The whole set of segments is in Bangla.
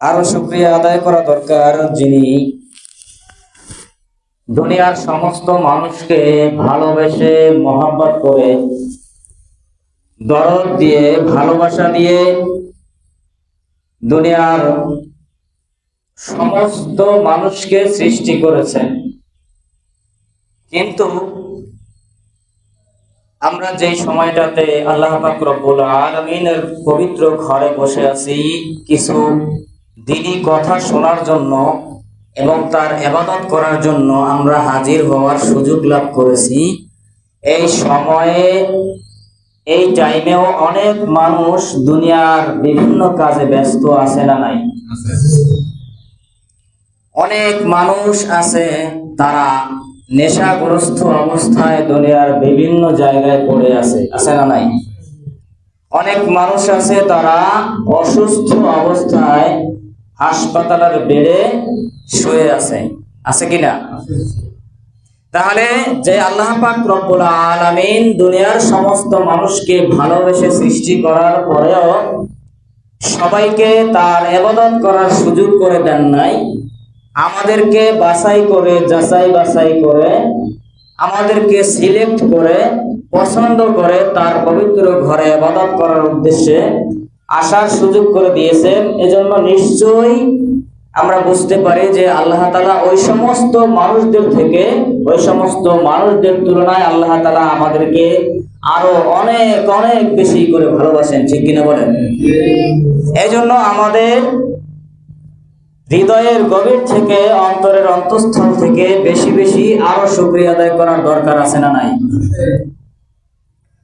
আরও শুক্রিয়া আদায় করা দরকার যিনি দুনিয়ার সমস্ত মানুষকে ভালোবেসে মহাব্বত করে, দরদ দিয়ে, ভালোবাসা দিয়ে দুনিয়ার সমস্ত মানুষকে সৃষ্টি করেছেন। কিন্তু আমরা যেই সময়টাতে আল্লাহ পাক আলমিনের পবিত্র ঘরে বসে আছি, কিছু দিনই কথা শোনার জন্য এবং তার এবাদত করার জন্য আমরা হাজির হওয়ার সুযোগ লাভ করেছি। এই সময়ে এই টাইমেও অনেক মানুষ দুনিয়ার বিভিন্ন কাজে ব্যস্ত আছে না নাই? অনেক মানুষ আছে তারা নেশাগ্রস্ত অবস্থায় দুনিয়ার বিভিন্ন জায়গায় পড়ে আছে আছে না নাই? অনেক মানুষ আছে তারা অসুস্থ অবস্থায় হাসপাতালের বেডে শুয়ে আছে। আছে কিনা? তাহলে যে আল্লাহ পাক রব্বুল আলামিন দুনিয়ার সমস্ত মানুষকে ভালোবেসে সৃষ্টি করার পরেও সবাইকে তার এবাদত করার সুযোগ করে দেন নাই। আমাদেরকে বাছাই করে, যাচাই বাছাই করে, আমাদেরকে সিলেক্ট করে, পছন্দ করে তার পবিত্র ঘরে আবাদত করার উদ্দেশ্যে আসার সুযোগ করে দিয়েছেন, এজন্য নিশ্চয়ই আমরা বুঝতে পারি যে আল্লাহ তালা ওই সমস্ত মানুষদের থেকে, ওই সমস্ত মানুষদের তুলনায় আল্লাহ তালা আমাদেরকে আরও অনেক অনেক বেশি করে ভালোবাসেন, ঠিক কিনা বলেন? এই জন্য আমাদের হৃদয়ের গভীর থেকে, অন্তরের অন্তঃস্থল থেকে বেশি বেশি আরও শুক্রিয়া আদায় করার দরকার আছে না নাই?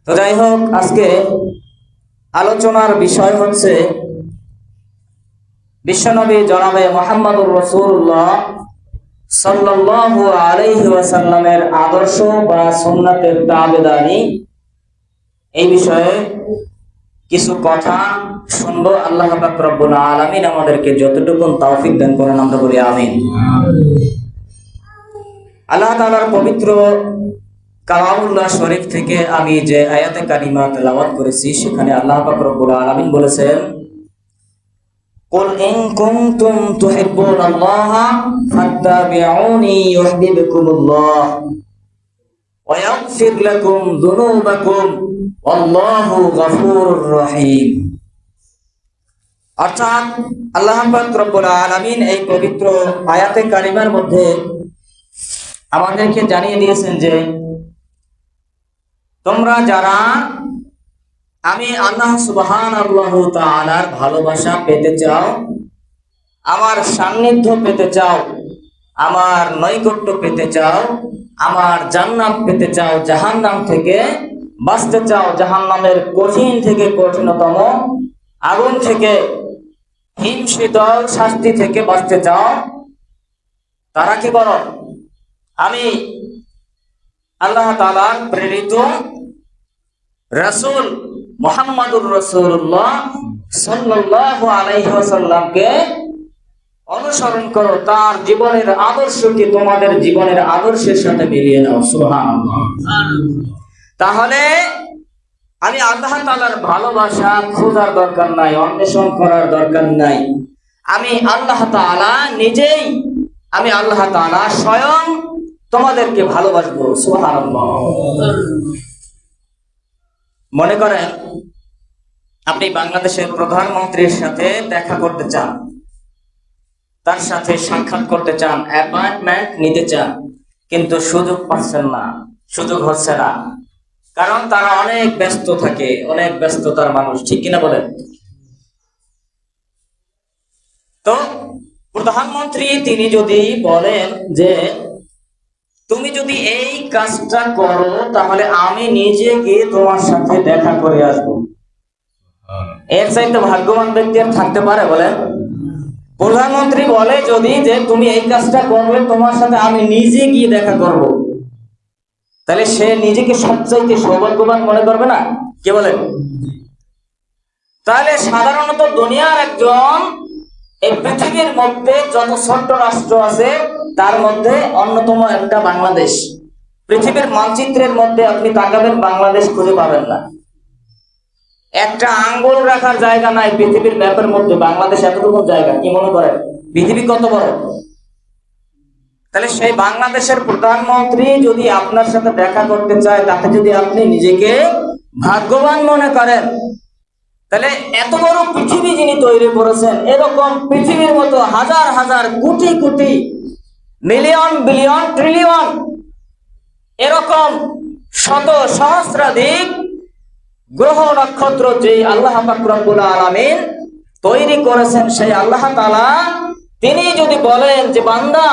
তো যাই হোক, আজকে আলোচনার বিষয় হচ্ছে বিশ্বনবী জনাবে মোহাম্মদুর রসুল্লাহ আদর্শ বা এই বিষয়ে কিছু কথা শুনব। আল্লাহ রব্বুল আলামিন আমাদেরকে যতটুকু তৌফিক দান করেন, আমরা বলি আমিন। আল্লাহ তাআলার পবিত্র কালামুল্লাহ শরীফ থেকে আমি যে আয়াতে কারিমা তেলাওয়াত করেছি সেখানে আল্লাহ পাক রব্বুল আলামিন বলেছেন قل إن كنتم تحبون الله فاتبعوني يحببكم الله ويغفر لكم ذنوبكم والله غفور رحيم অর্থাৎ আল্লাহ পাক রব্বুল আলামিন এই পবিত্র আয়াতে কারিমার মধ্যে আমাদেরকে জানিয়ে দিয়েছেন যে তোমরা যারা আমি আল্লাহ সুবহান আল্লাহ ভালোবাসা পেতে চাও, আমার সান্নিধ্য পেতে চাও, আমার নৈকট্য পেতে চাও, আমার জান্নাত পেতে চাও, জাহান্নাম থেকে বাঁচতে চাও, জাহান্নামের কঠিন থেকে কঠিনতম আগুন থেকে হিমশীতল শাস্তি থেকে বাঁচতে চাও, তারা কি করো? আমি আল্লাহ তাআলার প্রেরিত রাসূল মোহাম্মদুর রসুল্লাহ সাল্লাল্লাহু আলাইহি ওয়াসাল্লামকে অনুসরণ করো, তার জীবনের আদর্শকে তোমাদের জীবনের আদর্শের সাথে মিলিয়ে নাও, সুবহানাল্লাহ। তাহলে আমি আল্লাহ তাআলার ভালোবাসা খোঁজার দরকার নাই, অন্বেষণ করার দরকার নাই। আমি আল্লাহ তাআলা নিজেই, আমি আল্লাহ তাআলা স্বয়ং তোমাদেরকে ভালোবাসবো মনে করেন, আপনি বাংলাদেশের প্রধানমন্ত্রীর সাথে দেখা করতে চান, তার সাথে সাক্ষাৎ করতে চান, অ্যাপয়েন্টমেন্ট নিতে চান, কিন্তু সুযোগ পাচ্ছেন না, সুযোগ হচ্ছে না। কারণ তারা অনেক ব্যস্ত থাকে, অনেক ব্যস্ততার মানুষ, ঠিক কিনা বলেন? তো প্রধানমন্ত্রী তিনি যদি বলেন যে তুমি যদি এই কাজটা করো তাহলে আমি নিজে গিয়ে তোমার সাথে দেখা করে আসব। এর চাইতে ভাগ্যবান ব্যক্তি আর থাকতে পারে বলেন? প্রধানমন্ত্রী বলে যদি যে তুমি এই কাজটা করলে তোমার সাথে আমি নিজে গিয়ে দেখা করব। তাহলে সে নিজেকে সবচাইতে সৌভাগ্যবান মনে করবে না? কে বলেন? তাহলে সাধারণত দুনিয়ার একজন এই পৃথিবীর মধ্যে যত ছোট্ট রাষ্ট্র আছে, তার মধ্যে অন্যতম একটা বাংলাদেশ। পৃথিবীর মানচিত্রের মধ্যে আপনি তাকাবেন, বাংলাদেশ খুঁজে পাবেন না। একটা আঙ্গুল রাখার জায়গা নাই পৃথিবীর ম্যাপের মধ্যে। বাংলাদেশ এতটুকু জায়গা, কি মনে করেন? পৃথিবী কত বড়? তাহলে সেই বাংলাদেশের প্রধানমন্ত্রী যদি আপনার সাথে দেখা করতে চায়, তাতে যদি আপনি নিজেকে ভাগ্যবান মনে করেন তাহলে এত বড় পৃথিবী যিনি তৈরি করেছেন, এরকম পৃথিবীর মতো হাজার হাজার crore crore million, billion, trillion, এরকম শত সহস্রাধিক গ্রহ নক্ষত্র যে আল্লাহ ফাকরুল আলমিন তৈরি করেছেন, সেই আল্লাহ তালা তিনি যদি বলেন যে, বান্দা,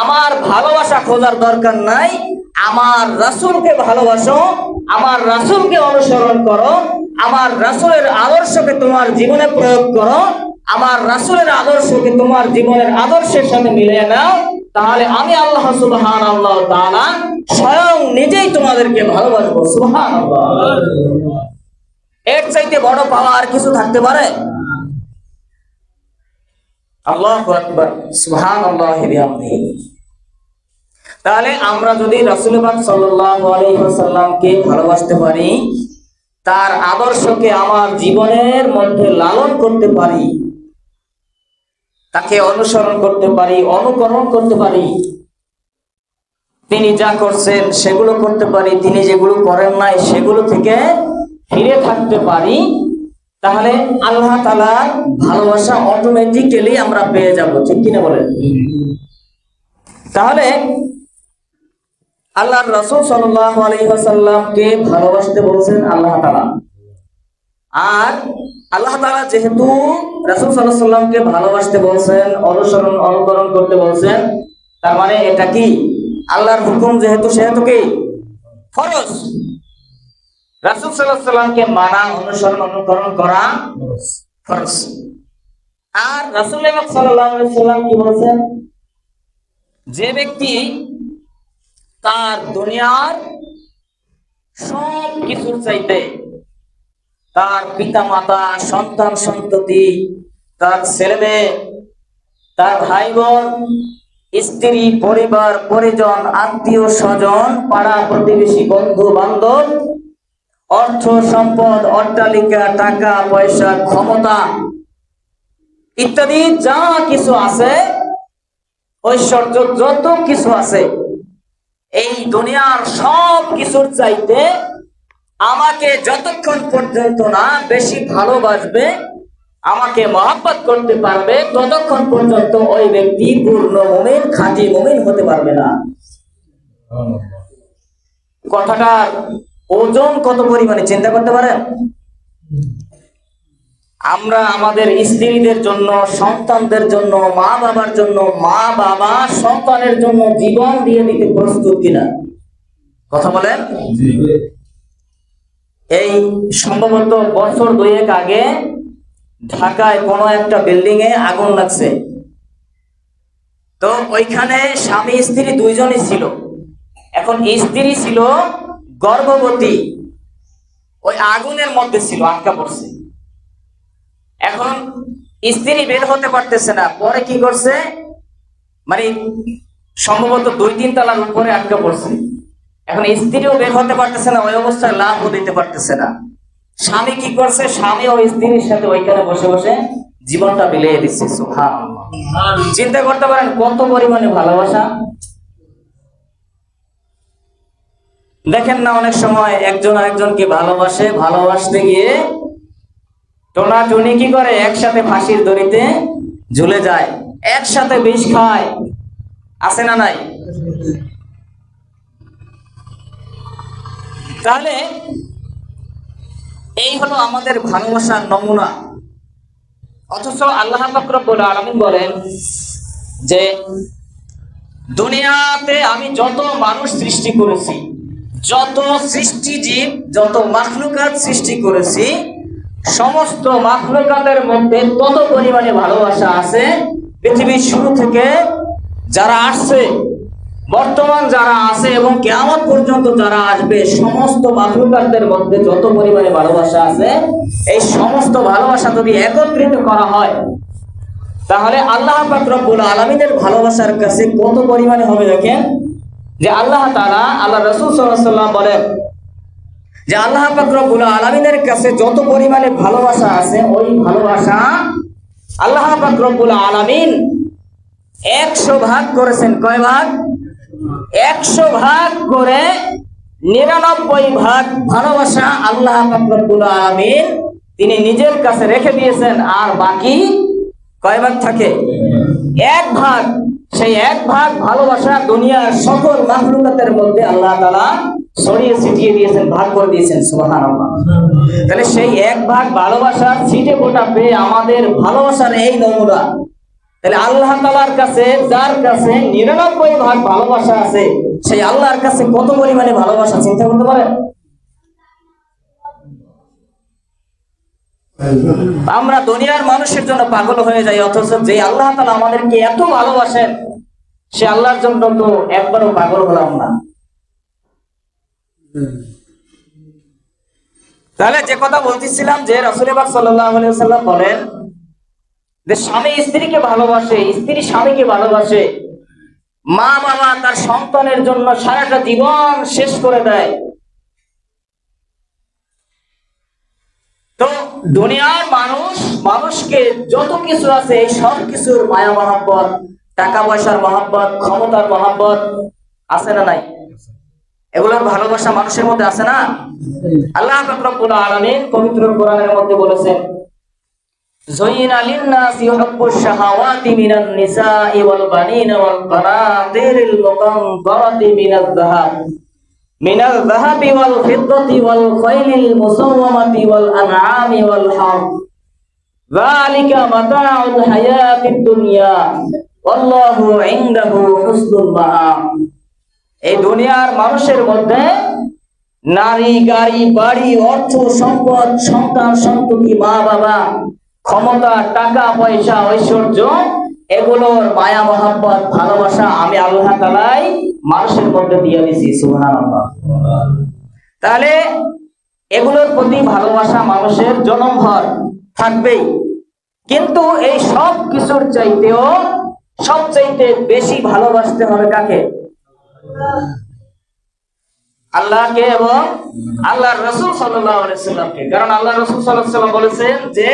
আমার ভালোবাসা খোঁজার দরকার নাই আমার রাসূলকে ভালোবাসো, আমার রাসূলকে অনুসরণ করো, আমার রাসূলের আদর্শকে তোমার জীবনে প্রয়োগ করো, আমার রাসূলের আদর্শকে তোমার জীবনের আদর্শের সাথে মিলিয়ে নাও, তাহলে আমি আল্লাহ সুবহান আল্লাহ তাআলা স্বয়ং নিজেই তোমাদেরকে ভালোবাসবো সুবহান এর চাইতে বড় পাওয়া আর কিছু থাকতে পারে? আল্লাহ আকবার সুবহান আল্লাহ তাহলে আমরা যদি রাসূল পাক সাল্লাল্লাহু আলাইহি ওয়াসাল্লামকে ভালোবাসতে পারি, তার আদর্শকে আমার জীবনের মধ্যে লালন করতে পারি, তাকে অনুসরণ করতে পারি, অনুকরণ করতে পারি, তিনি যা করছেন সেগুলো করতে পারি, তিনি যেগুলো করেন নাই সেগুলো থেকে ফিরে থাকতে পারি, তাহলে আল্লাহ তালার ভালোবাসা অটোমেটিক্যালি আমরা পেয়ে যাব। ঠিক কিনা বলেন? তাহলে আল্লাহর রসুল সাল্লাল্লাহু আলাইহি ওয়াসাল্লামকে ভালোবাসতে বলছেন আল্লাহ তাআলা। আর আল্লাহ তাআলা যেহেতু রাসূল সাল্লাল্লাহু আলাইহি ভালোবাসতে বলছেন, অনুসরণ, অনুকরণ করতে বলছেন, তার মানে এটা কি? আল্লাহর হুকুম যেহেতু, সেহেতু কি? ফরজ। রাসূল সাল্লাল্লাহু আলাইহি সাল্লামকে মানা, অনুসরণ, অনুকরণ করা ফরজ। আর রাসূল সাল্লাল্লাহু আলাইহি সাল্লাম কি বলছেন? যে ব্যক্তি তার দুনিয়ার সব কিছুর চাইতে তার পিতা মাতা সন্তান সন্ততি, তার ছেলে মেয়ে তার ভাই বোন স্ত্রী, পরিবার, পরিজন, আত্মীয় স্বজন, পাড়া প্রতিবেশী বন্ধু বান্ধব অর্থ সম্পদ, অট্টালিকা, টাকা, পয়সা, ক্ষমতা ইত্যাদি যা কিছু আছে, ঐশ্বর্য যত কিছু আছে এই দুনিয়ার সব কিছুর চাইতে আমাকে যতক্ষণ পর্যন্ত না বেশি ভালোবাসবে, আমাকে মহাব্বত করতে পারবে, ততক্ষণ পর্যন্ত ওই ব্যক্তি পূর্ণ মুমিন, খাঁটি মুমিন হতে পারবে না। কথাটার ওজন কত পরিমাণে, চিন্তা করতে পারেন? আমরা আমাদের স্ত্রীদের জন্য সন্তানদের জন্য মা বাবার জন্য মা বাবা সন্তানের জন্য জীবন দিয়ে দিতে প্রস্তুত কিনা? কথা বলেন? এই সম্ভবত বছর দুয়েক আগে ঢাকায় কোনো একটা বিল্ডিং এ আগুন লাগছে। তো ওইখানে স্বামী স্ত্রী দুইজনই ছিল। এখন স্ত্রী ছিল গর্ভবতী। ওই আগুনের মধ্যে ছিল আটকা পড়ছে। এখন স্ত্রী বের হতে পারতেছে না। পরে কি করছে? মানে সম্ভবত দুই তিন তলার উপরে আটকা পড়ছে। এখন স্ত্রীও বের হতে পারতেছে না, ওই অবস্থায় লাভও দিতে পারতেছে না। স্বামী কি করছে? স্বামী ও স্ত্রীর সাথে ওইখানে বসে বসে জীবনটা বিলিয়ে দিচ্ছে। চিন্তা করতে পারেন কত পরিমাণে ভালোবাসা। দেখেন না অনেক সময় একজন আরেকজনকে ভালোবাসে, ভালোবাসতে গিয়ে টোনা টুনি কি করে একসাথে ফাঁসির দড়িতে ঝুলে যায়? একসাথে বিষ খায়? আছে না নাই? তাহলে এই হলো আমাদের ভালোবাসার নমুনা। অথচ আল্লাহ ফাকরুল আলমিন বলেন যে, দুনিয়াতে আমি যত মানুষ সৃষ্টি করেছি, যত সৃষ্টিজীব, যত মাখলুকাত সৃষ্টি করেছি সমস্ত মাখলুকাতের মধ্যে তত পরিমাণে ভালোবাসা আছে? পৃথিবীর শুরু থেকে যারা আসছে, বর্তমান যারা আছে এবং কেয়ামত পর্যন্ত যারা আসবে, সমস্ত মাখলুকাতদের মধ্যে যত পরিমাণে ভালোবাসা আছে, এই সমস্ত ভালোবাসা যদি একত্রিত করা হয়, তাহলে আল্লাহ রব্বুল আলমিনের ভালোবাসার কাছে কত পরিমাণে হবে দেখেন? যে আল্লাহ তারা আল্লাহ রসুল সাল্লাহ সাল্লাম বলেন যে আল্লাহ পাকরবুল আলমিনের কাছে যত পরিমাণে ভালোবাসা আছে, ওই ভালোবাসা আল্লাহ পাকরবুল আলমিন একশো ভাগ করেছেন। কয় ভাগ? একশো ভাগ করে নিরানব্বই ভাগ ভালোবাসা আল্লাহ পাকরবুল আলমিন তিনি নিজের কাছে রেখে দিয়েছেন। আর বাকি কয় ভাগ থাকে? এক ভাগ। সেই এক ভাগ ভালোবাসা দুনিয়ার সকল মাহলুকাতের মধ্যে আল্লাহ তালা ছড়িয়ে ছিটিয়ে দিয়েছেন, ভাগ করে দিয়েছেন সুবাহান তাহলে সেই এক ভাগ ভালোবাসার ছিটে ফোটা পেয়ে আমাদের ভালোবাসার এই নমুনা। তাহলে আল্লাহ তালার কাছে, যার কাছে নিরানব্বই ভাগ ভালোবাসা আছে, সেই আল্লাহর কাছে কত পরিমাণে ভালোবাসা, চিন্তা করতে পারেন? আমরা দুনিয়ার মানুষের জন্য পাগল হয়ে যাই, অথচ যে আল্লাহ তালা আমাদেরকে এত ভালোবাসেন, সে আল্লাহর জন্য তো একবারও পাগল হলাম না। তাহলে যে কথা বলতেছিলাম যে রসুলেবাগ সাল্লাম বলেন যে স্বামী স্ত্রীকে ভালোবাসে, স্ত্রী স্বামীকে ভালোবাসে মা বাবা তার সন্তানের জন্য সারাটা জীবন শেষ করে দেয়। তো দুনিয়ার মানুষ মানুষকে যত কিছু আছে এই সব কিছুর মায়া মহাব্বত টাকা পয়সার মহাব্বত ক্ষমতার মহাব্বত আছে না নাই এগুলোর ভালোবাসা মানুষের মধ্যে আছে না আল্লাহ রব্বুল আলামিন পবিত্র কোরআনের মধ্যে বলেছেন زين للناس حب الشهوات من النساء والبنين والقناطير المقنطرة من الذهب من الذهب والفضة والخيل المسومة والأنعام والحرث ذلك متاع الحياة الدنيا والله عنده حسن المآب এই দুনিয়ার মানুষের মধ্যে নারী গাড়ি বাড়ি অর্থ সম্পদ সন্তান সন্ততি মা বাবা ক্ষমতা টাকা পয়সা ঐশ্বর্য এগুলোর মায়া, মহাব্বত, ভালোবাসা আমি আল্লাহ তালাই মানুষের মধ্যে দিয়ে দিছি, সুবহানাল্লাহ। তাহলে এগুলোর প্রতি ভালোবাসা মানুষের জনমভর থাকবেই। কিন্তু এই সব কিছুর চাইতেও সবচাইতে বেশি ভালোবাসতে হবে কাকে? আল্লাহকে এবং আল্লাহর রসুল সাল্লামকে কারণ আল্লাহ রসুল সাল্লাম বলেছেন যে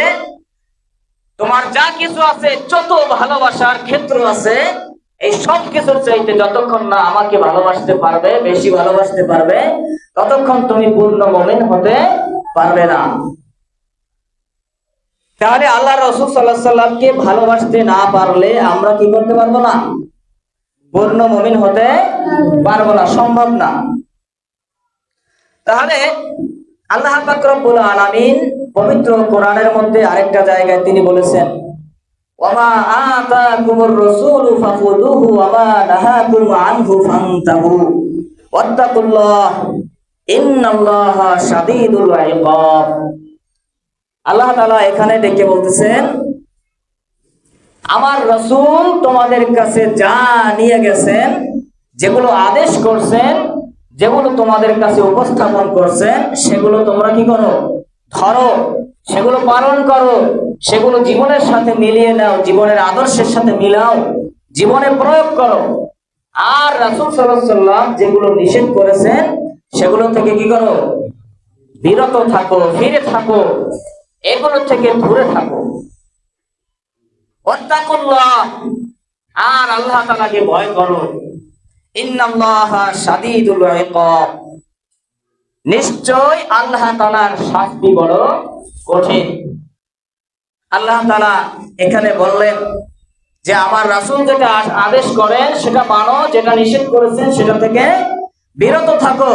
তোমার যা কিছু আছে, যত ভালোবাসার ক্ষেত্র আছে, এই সব কিছুর চাইতে যতক্ষণ না আমাকে ভালোবাসতে পারবে, বেশি ভালোবাসতে পারবে, ততক্ষণ তুমি পূর্ণ মমিন হতে পারবে না। তাহলে আল্লাহ রসুল সাল্লাহ সাল্লামকে ভালোবাসতে না পারলে আমরা কি করতে পারব না? পূর্ণ মমিন হতে পারব না, সম্ভব না। তাহলে আল্লাহ পাকরবুল আলামিন পবিত্র কোরআনের মধ্যে আরেকটা জায়গায় তিনি বলেছেন আল্লাহ এখানে ডেকে বলতেছেন, আমার রসুল তোমাদের কাছে যা নিয়ে গেছেন, যেগুলো আদেশ করছেন, যেগুলো তোমাদের কাছে উপস্থাপন করছেন, সেগুলো তোমরা কি করো? ধরো, সেগুলো পালন করো, সেগুলো জীবনের সাথে মিলিয়ে নাও, জীবনের আদর্শের সাথে মিলাও, জীবনে প্রয়োগ করো। আর রাসুল সাল্লাম যেগুলো নিষেধ করেছেন, সেগুলো থেকে কি করো? বিরত থাকো, ফিরে থাকো, এগুলো থেকে দূরে থাকো। আর আল্লাহ তাআলাকে ভয় করো। ইন্নাল্লাহা ইকাব নিশ্চয় আল্লাহ তাআলার শাস্তি বড় কঠিন। আল্লাহ তাআলা এখানে বললেন যে, আমার রাসূল যেটা আদেশ করেন, সেটা মানো, যেটা নিষেধ করেছেন, সেটা থেকে বিরত থাকো।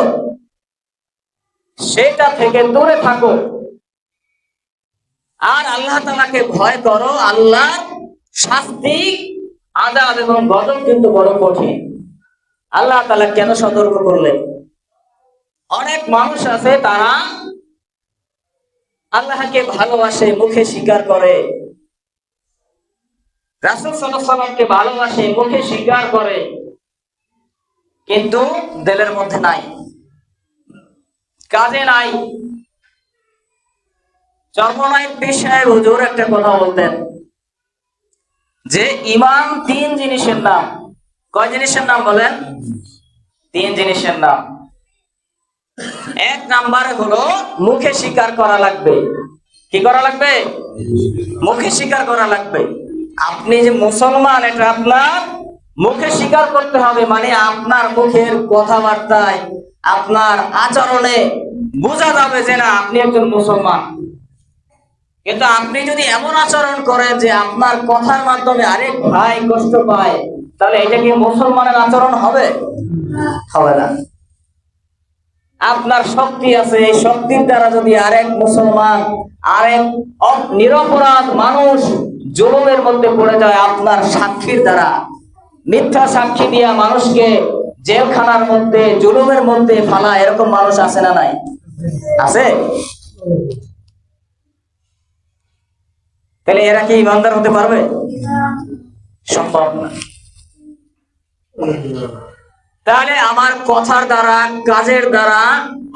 সেটা থেকে দূরে থাকো। আর আল্লাহ তালাকে ভয় করো, আল্লাহ শাস্তি আদাব এবং গজব কিন্তু বড় কঠিন। আল্লাহ তালা কেন সতর্ক করলেন? অনেক মানুষ আছে, তারা আল্লাহকে ভালোবাসে, মুখে স্বীকার করে। রাসুল সাল্লামকে ভালোবাসে, মুখে স্বীকার করে। কিন্তু দিলের মধ্যে নাই। কাজে নাই। চর্মনায় সাহেব, হুজুর একটা কথা বলতেন যে ইমান তিন জিনিসের নাম। কয় জিনিসের নাম বলেন? তিন জিনিসের নাম। এক নাম্বারে হলো মুখে স্বীকার করা লাগবে। কি করা লাগবে? মুখে স্বীকার করা লাগবে। আপনি যে মুসলমান, এটা আপনার মুখে স্বীকার করতে হবে মানে আপনার মুখের কথাবার্তায়, আপনার আচরণে বোঝা যাবে যে না, আপনি একজন মুসলমান। কিন্তু আপনি যদি এমন আচরণ করেন যে আপনার কথার মাধ্যমে আরেক ভাই কষ্ট পায়, তাহলে এটা কি মুসলমানের আচরণ হবে? হবে না। আপনার শক্তি আছে, এই শক্তির দ্বারা যদি আরেক মুসলমান, আরেক নিরপরাধ মানুষ জুলুমের মধ্যে পড়ে যায়, আপনার সাক্ষীর দ্বারা। মিথ্যা সাক্ষী দিয়া মানুষকে জেলখানার মধ্যে, জুলুমের মধ্যে ফালা এরকম মানুষ আছে না নাই? আছে? তাহলে এরা কি ইমানদার হতে পারবে? সম্ভব না। তাহলে আমার কথার দ্বারা, কাজের দ্বারা,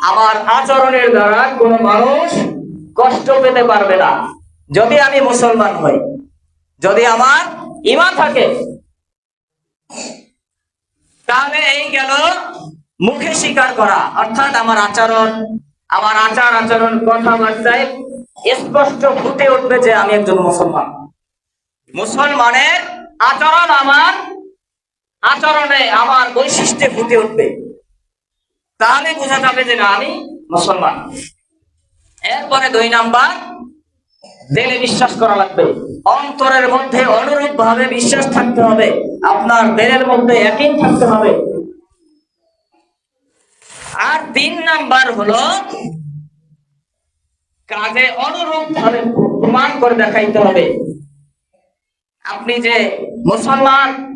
আমার আচরণের দ্বারা কোনো মানুষ কষ্ট পেতে পারবে না। যদি আমি মুসলমান হই, যদি আমার ইমান থাকে, তাহলে এই গেল মুখে স্বীকার করা। অর্থাৎ আমার আচরণ, আমার আচার আচরণ, কথাবার্তায় স্পষ্ট ফুটে উঠবে যে আমি একজন মুসলমান। মুসলমানের আচরণ আমার আচরণে আমার বৈশিষ্ট্যে ফুটে উঠবে। তাহলে বোঝা যাবে যে না, আমি মুসলমান। এরপরে দুই নাম্বার, দিলে বিশ্বাস করা লাগবে। অন্তরের মধ্যে অনুরূপ ভাবে বিশ্বাস থাকতে হবে। আপনার দিলের মধ্যে একই থাকতে হবে। আর তিন নাম্বার হলো, কাজে অনুরূপ ভাবে প্রমাণ করে দেখাইতে হবে। আপনি যে মুসলমান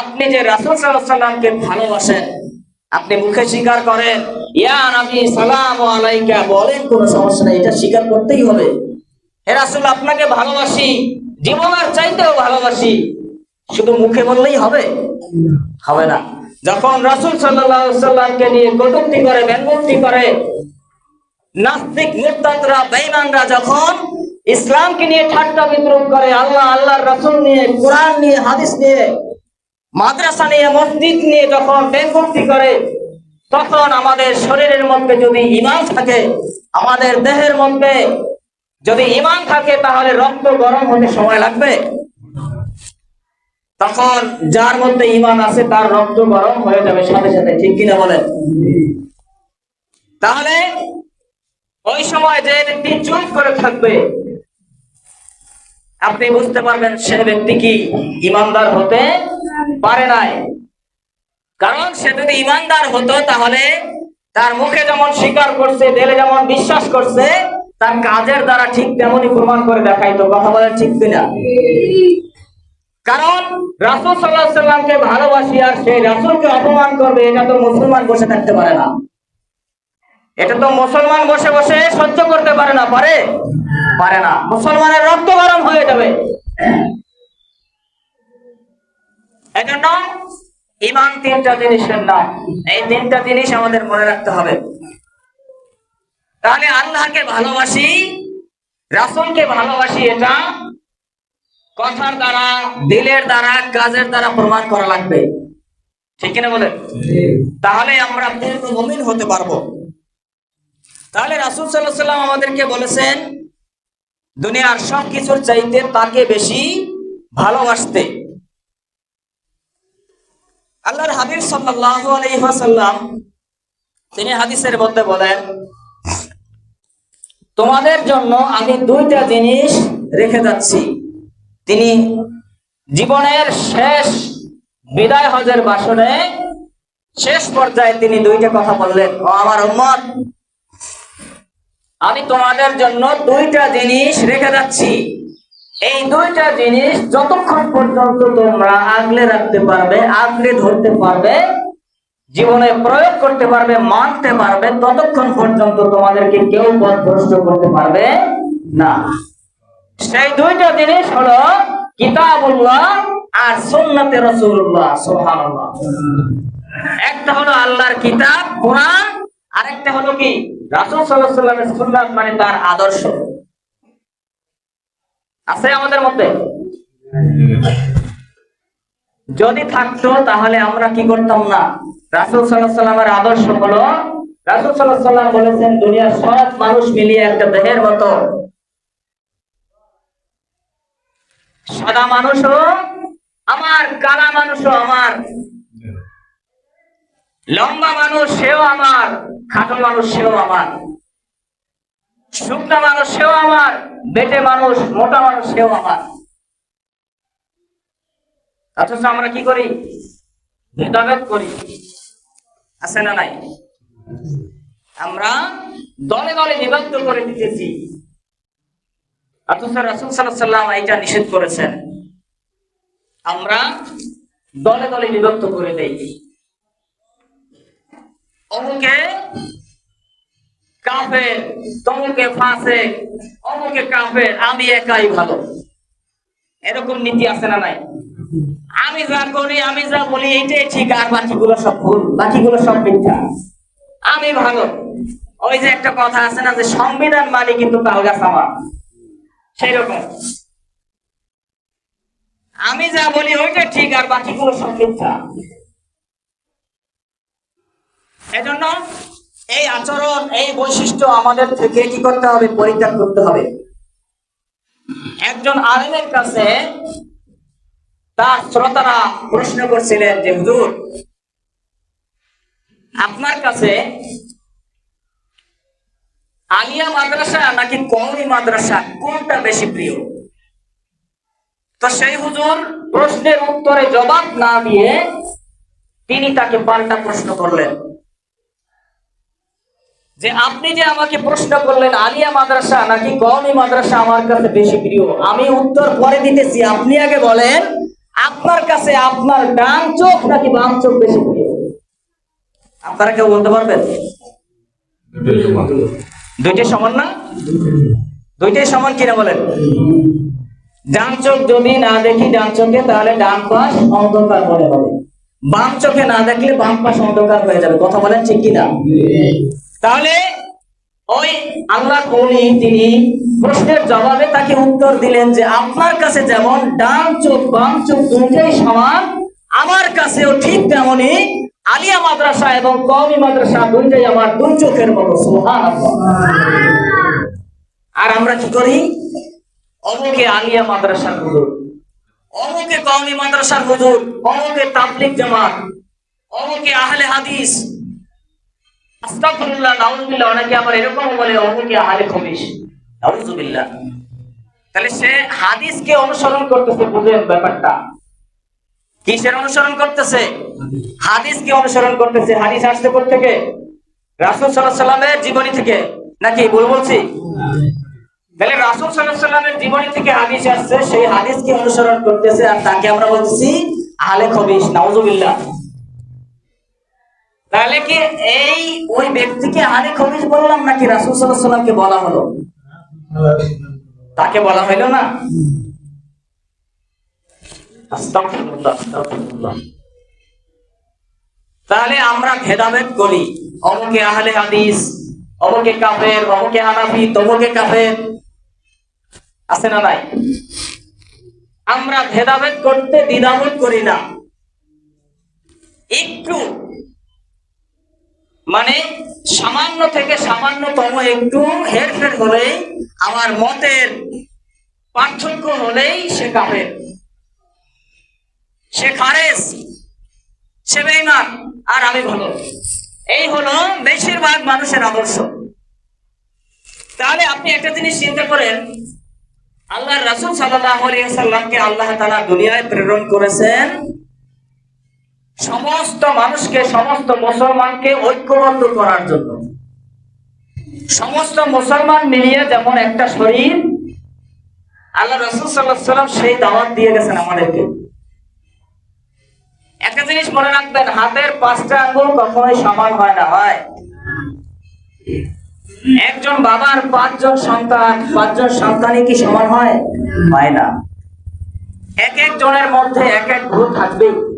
আপনি যে রাসূল সাল্লামকে ভালোবাসেন, আপনি মুখে স্বীকার করেন, ইয়া নবী সালাম আলাইকা, বলেন কোনো সমস্যা নেই, এটা স্বীকার করতেই হবে। হে রাসূল, আপনাকে ভালোবাসি, জীবনের চাইতেও ভালোবাসি, শুধু মুখে বললেই হবে? হবে না। যখন রাসুল সাল্লামকে নিয়ে কটূক্তি করে, ব্যঙ্গোক্তি করে, নাস্তিক মুরতাদরা বেঈমানরা যখন ইসলামকে নিয়ে ঠাট্টা বিদ্রুপ করে, আল্লাহ, আল্লাহর রাসূল নিয়ে, কোরআন নিয়ে, হাদিস নিয়ে মাদ্রাসা নিয়ে, মসজিদ নিয়ে যখন বেঙ্গক্তি করে, তখন আমাদের শরীরের মধ্যে যদি ইমান থাকে, আমাদের দেহের মধ্যে যদি ইমান থাকে, তাহলে রক্ত গরম হতে সময় লাগবে। তখন যার মধ্যে ইমান আছে, তার রক্ত গরম হয়ে যাবে। সাথে সাথে, ঠিক কিনা বলেন? তাহলে ওই সময় যে ব্যক্তি চুপ করে থাকবে, আপনি বুঝতে পারবেন সে ব্যক্তি কি ইমানদার হতে পারে নাই। কারণ সে যদি ইমানদার হতো, তাহলে তার মুখে যেমন স্বীকার করছে দিলে যেমন বিশ্বাস করছে, তার কাজের দ্বারা ঠিক তেমনই প্রমাণ করে দেখাইতো। কথা বলেন ঠিক কিনা? কারণ রাসূল আলাইহি সাল্লামকে ভালোবাসি আর সেই রাসূলকে অপমান করবে, এটা তো মুসলমান বসে থাকতে পারে না। এটা তো মুসলমান বসে বসে সহ্য করতে পারে না, পারে? পারে না। মুসলমানের রক্ত গরম হয়ে যাবে। এজন্য ইমান তিনটা জিনিসের নাম। এই তিনটা জিনিস আমাদের মনে রাখতে হবে। তাহলে আল্লাহকে ভালোবাসি, রাসূলকে ভালোবাসি, এটা কথার দ্বারা, দিলের দ্বারা, কাজের দ্বারা প্রমাণ করা লাগবে। ঠিক কিনা বলেন তাহলে আমরা মুমিন হতে পারব। তাহলে রাসূল আলাইহি সাল্লাম আমাদেরকে বলেছেন, দুনিয়ার সব কিছুর চাইতে তাকে বেশি ভালোবাসতে। আল্লাহর হাবিব সাল্লাল্লাহু আলাইহি ওয়াসাল্লাম, তিনি হাদিসের মধ্যে বলেন, তোমাদের জন্য আমি দুইটা জিনিস রেখে যাচ্ছি। তিনি জীবনের শেষ বিদায় হজের বাসনে শেষ পর্যায়ে তিনি দুইটা কথা বললেন, ও আমার উম্মত, আমি তোমাদের জন্য দুইটা জিনিস রেখে যাচ্ছি। এই দুইটা জিনিস যতক্ষণ পর্যন্ত তোমরা আগলে রাখতে পারবে, আগলে ধরতে পারবে, জীবনে প্রয়োগ করতে পারবে, মানতে পারবে, ততক্ষণ পর্যন্ত তোমাদেরকে কেউ পথভ্রষ্ট করতে পারবে না। সেই দুইটা জিনিস হলো কিতাবুল্লাহ আর সুন্নাতে রাসূলুল্লাহ, সুবহানাল্লাহ। একটা হলো আল্লাহর কিতাব, কোরআন, আরেকটা হলো কি? রাসূল সাল্লাল্লাহু আলাইহি ওয়াসাল্লামের সুন্নাত মানে তার আদর্শ। আছে আমাদের মধ্যে? যদি থাকতো, তাহলে আমরা কি করতাম না? রাসূল আলাইহি আদর্শ হলো, রাসূল সাল্লাম বলেছেন, দুনিয়ার সব মানুষ মিলিয়ে একটা দেহের মতো। সাদা মানুষও আমার, কালা মানুষও আমার। লম্বা মানুষ সেও আমার, খাটো মানুষ সেও আমার। শুকনা মানুষ সেও আমার, বেটে মানুষ, মোটা মানুষ সেও আমার। অথচ আমরা কি করি? ভেদাভেদ করি। আছে না নাই? আমরা দলে দলে বিভক্ত করে দিতেছি। অথচ রাসুল সাল্লাম এটা নিষেধ করেছেন। আমরা দলে দলে বিভক্ত করে দেই। অমুকে কাফের, তমুকে ফাঁসে, অমুকে কাফের, আমি একাই ভালো। এরকম নীতি আছে না নাই? আমি যা করি, আমি যা বলি, এইটাই ঠিক, আর বাকিগুলো সব ভুল, বাকিগুলো সব মিথ্যা। আমি ভালো। ওই যে একটা কথা আছে না, যে সংবিধান মানে কিন্তু তালগাছ আমার। সেই রকম আমি যা বলি, ওইটা ঠিক, আর বাকিগুলো সব মিথ্যা। এজন্য এই আচরণ, এই বৈশিষ্ট্য আমাদের থেকে কি করতে হবে? পরিত্যাগ করতে হবে। একজন আলেমের কাছে তার শ্রোতারা প্রশ্ন করছিলেন যে, হুজুর, আপনার কাছে আলিয়া মাদ্রাসা নাকি কওমি মাদ্রাসা? কোনটা বেশি প্রিয়? তো সেই হুজুর প্রশ্নের উত্তরে জবাব না দিয়ে তিনি তাকে পাল্টা প্রশ্ন করলেন। যে আপনি যে আমাকে প্রশ্ন করলেন, আলিয়া মাদ্রাসা নাকি কওমি মাদ্রাসা আমার কাছে বেশি প্রিয়? আমি উত্তর পরে দিতেছি, আপনি আগে বলেন, আপনার কাছে আপনার ডান চোখ নাকি বাম চোখ বেশি প্রিয়? আপনারা কেউ বলতে পারবেন? দুইটাই সমান না? দুইটাই সমান কিনা বলেন? ডান চোখ যদি না দেখি ডান চোখে, তাহলে ডান পাশ অন্ধকার মনে হবে। বাম চোখে না দেখলে বাম পাশ অন্ধকার হয়ে যাবে। কথা বলেন ঠিক কিনা? তাহলে ওই আল্লাহ কৌলি তিনি প্রশ্নের জবাবে তাকে উত্তর দিলেন যে আপনার কাছে যেমন ডান চোখ, বাম চোখ দুইটাই সমান, আমার কাছেও ঠিক তেমনই আলিয়া মাদ্রাসা এবং কওমি মাদ্রাসা দুইটাই আমার দুই চোখের মতো আর আমরা কি করি? অমুকে আলিয়া মাদ্রাসার হুজুর, অমুকে কওমি মাদ্রাসার হুজুর, অমুকে তাবলিগ জামাত, অমুকে আহলে হাদিস আস্তাগফিরুল্লাহ, নাউজুবিল্লাহ, অনেকে আবার এরকম বলে অমুকে আহলে নাউজুবিল্লাহ। তাহলে সে হাদিসকে অনুসরণ করতেছে, বুঝেন ব্যাপারটা। কিসের অনুসরণ করতেছে? হাদিসকে অনুসরণ করতেছে। হাদিস আসতে কোথা থেকে রাসূল সাল্লাল্লাহু আলাইহি জীবনী থেকে। নাকি ভুল বলছি? তাহলে রাসূল সাল্লাল্লাহু সাল্লামের জীবনী থেকে হাদিস আসছে, সেই হাদিসকে অনুসরণ করতেছে, আর তাকে আমরা বলতেছি আহলে খবিশ নাউজুবিল্লাহ। তাহলে কি এই ওই ব্যক্তিকে আহলে খবিশ বললাম নাকি রাসূল সাল্লামকে বলা হলো? তাকে বলা হইল না। তাহলে আমরা ভেদাভেদ করি। অমুকে আহলে হাদিস অমুকে কাফের অমুকে হানাফি তমুকে কাফের। আছে না নাই? আমরা ভেদাভেদ করতে দ্বিধাবোধ করি না। একটু মানে সামান্য থেকে সামান্যতম একটু হেরফের হলেই, আমার মতের পার্থক্য হলেই সে কাফের। সে খারেজ, সে বেঈমান, আর আমি ভালো। এই হলো বেশিরভাগ মানুষের আদর্শ। তাহলে আপনি একটা জিনিস চিন্তা করেন আল্লাহ রাসূল সাল্লাল্লাহু আলাইহি সাল্লামকে আল্লাহ তাআলা দুনিয়ায় প্রেরণ করেছেন সমস্ত মানুষকে, সমস্ত মুসলমানকে ঐক্যবদ্ধ করার জন্য। সমস্ত মুসলমান মিলিয়ে যেমন একটা শরীর, আল্লাহ রসুল সাল্লাম সেই দাওয়াত দিয়ে গেছেন আমাদেরকে। একটা জিনিস মনে রাখবেন, হাতের পাঁচটা আঙ্গুল কখনোই সমান হয় না, হয়। একজন বাবার পাঁচজন সন্তান, পাঁচজন সন্তানই কি সমান হয়? হয় না। এক এক জনের মধ্যে এক এক ভুল থাকবেই।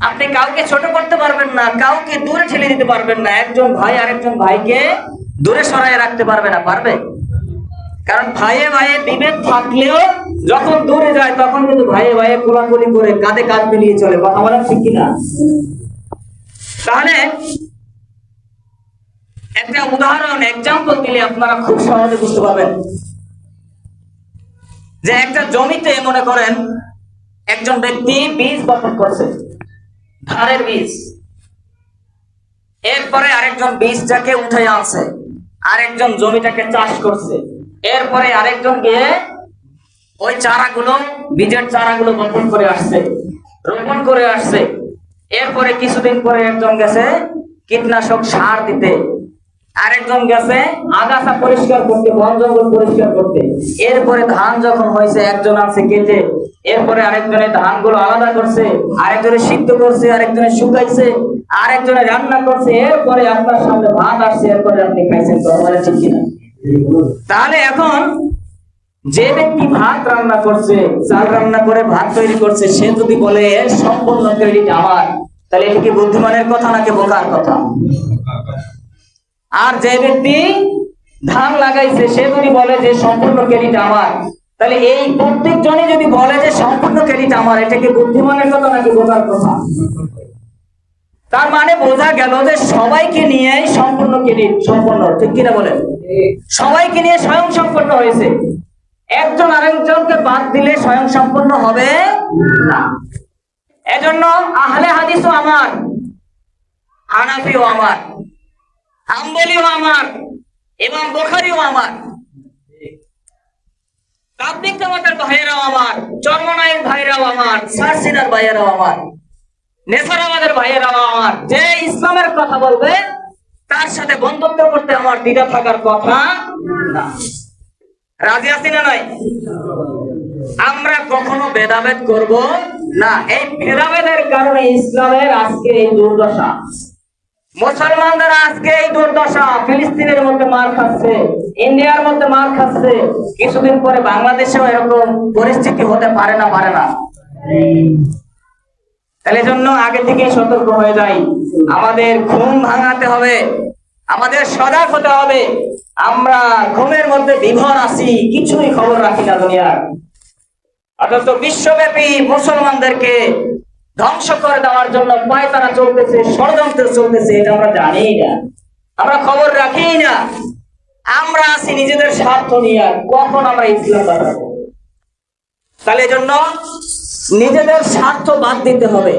আপনি কাউকে ছোট করতে পারবেন না, কাউকে দূরে ঠেলে দিতে পারবেন না। একজন ভাই আরেকজন ভাইকে দূরে সরাই রাখতে পারবে না, পারবে? কারণ ভাইয়ে ভাইয়ে বিভেদ থাকলেও যখন দূরে যায়, তখন কিন্তু ভাইয়ে ভাইয়ে কোলাকুলি করে কাঁধে কাঁধ মিলিয়ে চলে। কথা বলেন ঠিক কিনা? তাহলে একটা উদাহরণ এক্সাম্পল দিলে আপনারা খুব সহজে বুঝতে পারবেন। যে একটা জমিতে মনে করেন, একজন ব্যক্তি বীজ বপন করছে। ধানের বীজ। এরপরে আরেকজন বীজটাকে উঠে আনছে, আরেকজন জমিটাকে চাষ করছে। এরপরে আরেকজন গিয়ে ওই চারাগুলো, বীজের চারাগুলো বপন করে আসছে, রোপণ করে আসছে। এরপরে কিছুদিন পরে একজন গেছে কীটনাশক সার দিতে। আরেকজন গেছে, আগাছা পরিষ্কার করতে, বন জঙ্গল পরিষ্কার করতে। এরপরে ধান যখন হয়েছে, একজন আছে কেটে। এরপরে আরেকজনের ধানগুলো আলাদা করছে, আরেকজনে সিদ্ধ করছে, আরেকজনে শুকাইছে, আরেকজনে রান্না করছে, এরপরে আপনার সামনে ভাত আসছে, এরপরে আপনি খাইছেন, তো ঠিক কিনা? তাহলে এখন যে ব্যক্তি ভাত রান্না করছে, চাল রান্না করে ভাত তৈরি করছে, সে যদি বলে সম্পূর্ণ ক্রেডিট আমার তাহলে এটা কি বুদ্ধিমানের কথা নাকি বোকার কথা? আর যে ব্যক্তি ধান লাগাইছে, সে যদি বলে যে সম্পূর্ণ ক্রেডিট আমার, তাহলে এই প্রত্যেক জনই যদি বলে যে সম্পূর্ণ ক্রেডিট আমার, এটা কি বুদ্ধিমানের কথা নাকি বোকার কথা? তার মানে বোঝা গেল যে সবাইকে নিয়েই সম্পূর্ণ ক্রেডিট সম্পূর্ণ ঠিক কিনা বলেন? সবাইকে নিয়ে স্বয়ং সম্পূর্ণ হয়েছে। একজন আরেকজনকে বাদ দিলে স্বয়ং সম্পূর্ণ হবে না। এজন্য আহলে হাদিসও আমার, হানাফিও আমার। হাম্বলিও আমার এবং বোখারিও আমার। তাবলিক জামাতের ভাইয়েরাও আমার চর্মনায়ের ভাইয়েরাও আমার সারসিনার ভাইয়েরাও আমার, নেসারাবাদের ভাইয়েরাও আমার। যে ইসলামের কথা বলবে, তার সাথে বন্ধুত্ব করতে আমার দ্বিধা থাকার কথা না। রাজি আছি না নাই? আমরা কখনো ভেদাভেদ করব না। এই ভেদাভেদের কারণে ইসলামের আজকে এই দুর্দশা। মুসলমানদের আজকে এই দুর্দশা ফিলিস্তিনের মধ্যে মার খাচ্ছে, ইন্ডিয়ার মধ্যে মার খাচ্ছে। কিছুদিন পরে বাংলাদেশেও এরকম পরিস্থিতি হতে পারে না পারে না। তাহলে জন্য আগে থেকে সতর্ক হয়ে যাই। আমাদের ঘুম ভাঙাতে হবে, আমাদের সজাগ হতে হবে। আমরা ঘুমের মধ্যে বিভর আছি, কিছুই খবর রাখি না দুনিয়ার। অথচ বিশ্বব্যাপী মুসলমানদেরকে ধ্বংস করে দেওয়ার জন্য পায়তারা চলতেছে, ষড়যন্ত্র চলতেছে, এটা আমরা জানি না। আমরা খবর রাখি না। আমরা আছি নিজেদের স্বার্থ নিয়ে, আর কখন আমরা ইসলাম বাড়াবো তাহলে জন্য নিজেদের স্বার্থ বাদ দিতে হবে।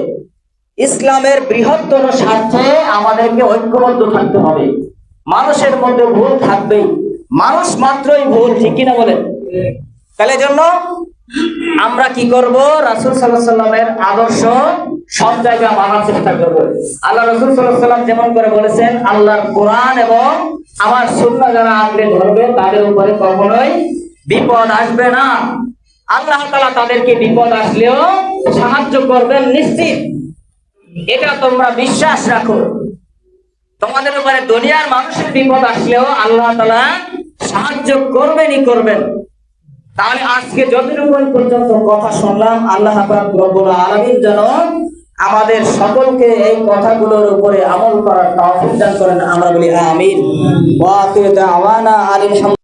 ইসলামের বৃহত্তর স্বার্থে আমাদেরকে ঐক্যবদ্ধ থাকতে হবে। মানুষের মধ্যে ভুল থাকবেই। মানুষ মাত্রই ভুল, ঠিক কিনা বলেন? তাহলে জন্য আমরা কি করব? রাসূল সাল্লামের আদর্শ সব জায়গায় মানার চেষ্টা করব। আল্লাহ রসুল সাল্লাম যেমন করে বলেছেন, আল্লাহর কোরআন এবং আমার সুন্নাহ যারা আঁকড়ে ধরবে, তাদের উপরে কখনোই বিপদ আসবে না। আল্লাহ তালা তাদেরকে বিপদ আসলেও সাহায্য করবেন নিশ্চিত। এটা তোমরা বিশ্বাস রাখো। তোমাদের উপরে দুনিয়ার মানুষের বিপদ আসলেও আল্লাহ তালা সাহায্য করবেনই করবেন। তাহলে আজকে যতটুকু পর্যন্ত কথা শুনলাম, আল্লাহ রব্বুল আলামিন যেন আমাদের সকলকে এই কথাগুলোর উপরে আমল করার তৌফিক দান করেন। আমরা বলি আমিন। ওয়া আখিরু